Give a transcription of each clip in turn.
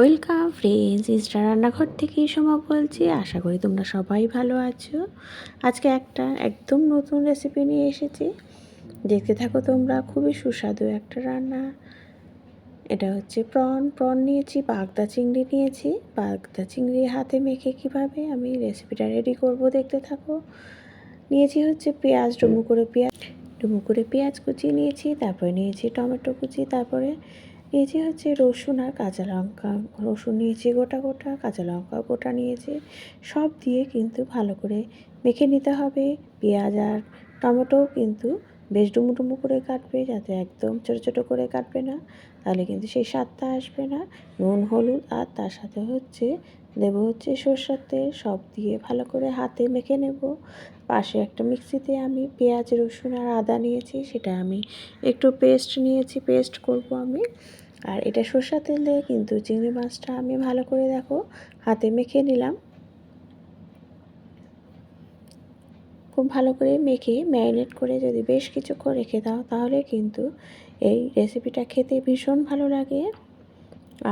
Welcome friends Easter রান্নাঘর থেকে সময় বলছি। আশা করি তোমরা সবাই ভালো আছো। আজকে একটা একদম নতুন রেসিপি নিয়ে এসেছি। দেখতে থাকো তোমরা, খুবই সুস্বাদু একটা রান্না। এটা হচ্ছে প্রন। প্রন নিয়েছি বাগদা চিংড়ি নিয়েছি। বাগদা চিংড়ি হাতে মেখে কীভাবে আমি রেসিপিটা রেডি করব দেখতে থাকো। নিয়েছি হচ্ছে পেঁয়াজ, ডুমু করে পেঁয়াজ, ডুমু করে পেঁয়াজ কুচি নিয়েছি, তারপরে নিয়েছি টমেটো কুচি, তারপরে নিয়েছি হচ্ছে রসুন আর কাঁচা লঙ্কা, রসুন নিয়েছি গোটা গোটা, কাঁচা লঙ্কা গোটা নিয়েছি, সব দিয়ে কিন্তু ভালো করে মেখে নিতে হবে। পেঁয়াজ আর টমেটোও কিন্তু বেশ ডুমু ডুমু করে কাটবে যাতে একদম ছোটো ছোটো করে কাটবে না, তাহলে কিন্তু সেই স্বাদটা আসবে না। নুন, হলুদ আর তার সাথে হচ্ছে দেব হচ্ছে সরষের তেল, সব দিয়ে ভালো করে হাতে মেখে নেব। পাশে একটা মিক্সিতে আমি পেঁয়াজ, রসুন আর আদা নিয়েছি, সেটা আমি একটু পেস্ট নিয়েছি, পেস্ট করব আমি। আর এটা সর্ষা তেল দিয়ে কিন্তু চিংড়ি মাছটা আমি ভালো করে দেখো হাতে মেখে নিলাম। খুব ভালো করে মেখে ম্যারিনেট করে যদি বেশ কিছুক্ষণ রেখে দাও, তাহলে কিন্তু এই রেসিপিটা খেতে ভীষণ ভালো লাগে।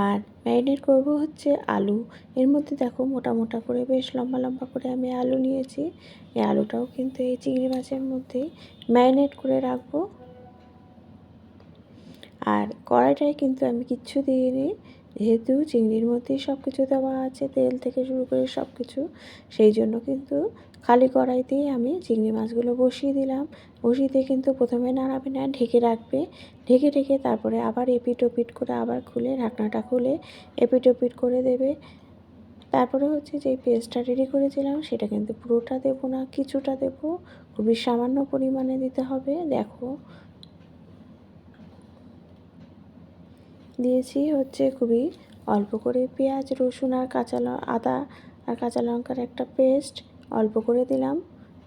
আর ম্যারিনেট করব হচ্ছে আলু। এর মধ্যে দেখো মোটা মোটা করে বেশ লম্বা লম্বা করে আমি আলু নিয়েছি। এই আলুটাও কিন্তু এই চিংড়ি মাছের মধ্যেই ম্যারিনেট করে রাখব। আর কড়াইটায় কিন্তু আমি কিচ্ছু দিইনি। যেহেতু চিংড়ির মধ্যেই সব কিছু দেওয়া আছে, তেল থেকে শুরু করে সব কিছু সেই জন্য কিন্তু খালি কড়াইতেই আমি চিংড়ি মাছগুলো বসিয়ে দিলাম। বসিয়ে দিয়ে কিন্তু প্রথমে নাড়াবে না, ঢেকে রাখবে। ঢেকে ঢেকে তারপরে আবার এপিট ওপিট করে আবার খুলে, ঢাকনাটা খুলে এপিট ওপিট করে দেবে। তারপরে হচ্ছে যে পেস্টটা রেডি করেছিলাম, সেটা কিন্তু পুরোটা দেবো না, কিছুটা দেবো। খুবই সামান্য পরিমাণে দিতে হবে। দেখো দিয়েছি হচ্ছে খুবই অল্প করে পেঁয়াজ, রসুন আর কাঁচা আদা আর কাঁচা লঙ্কার একটা পেস্ট অল্প করে দিলাম।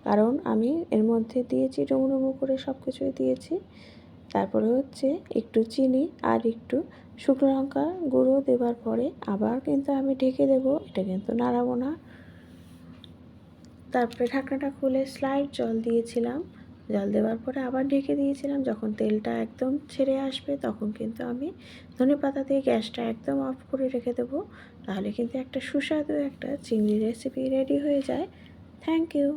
কারণ আমি এর মধ্যে দিয়েছি ডুমু ডুমু করে সব কিছুই দিয়েছি। তারপরে হচ্ছে একটু চিনি আর একটু শুকনো লঙ্কা গুঁড়ো দেওয়ার পরে আবার কিন্তু আমি ঢেকে দেব, এটা কিন্তু নাড়াবো না। তারপরে ঢাকনাটা খুলে স্লাইড জল দিয়েছিলাম। জল দেওয়ার পরে আবার ঢেকে দিয়েছিলাম। যখন তেলটা একদম ছেড়ে আসবে, তখন কিন্তু আমি ধনে পাতা দিয়ে গ্যাসটা একদম অফ করে রেখে দেবো। তাহলে কিন্তু একটা সুস্বাদু একটা চিংড়ি রেসিপি রেডি হয়ে যায়। Thank you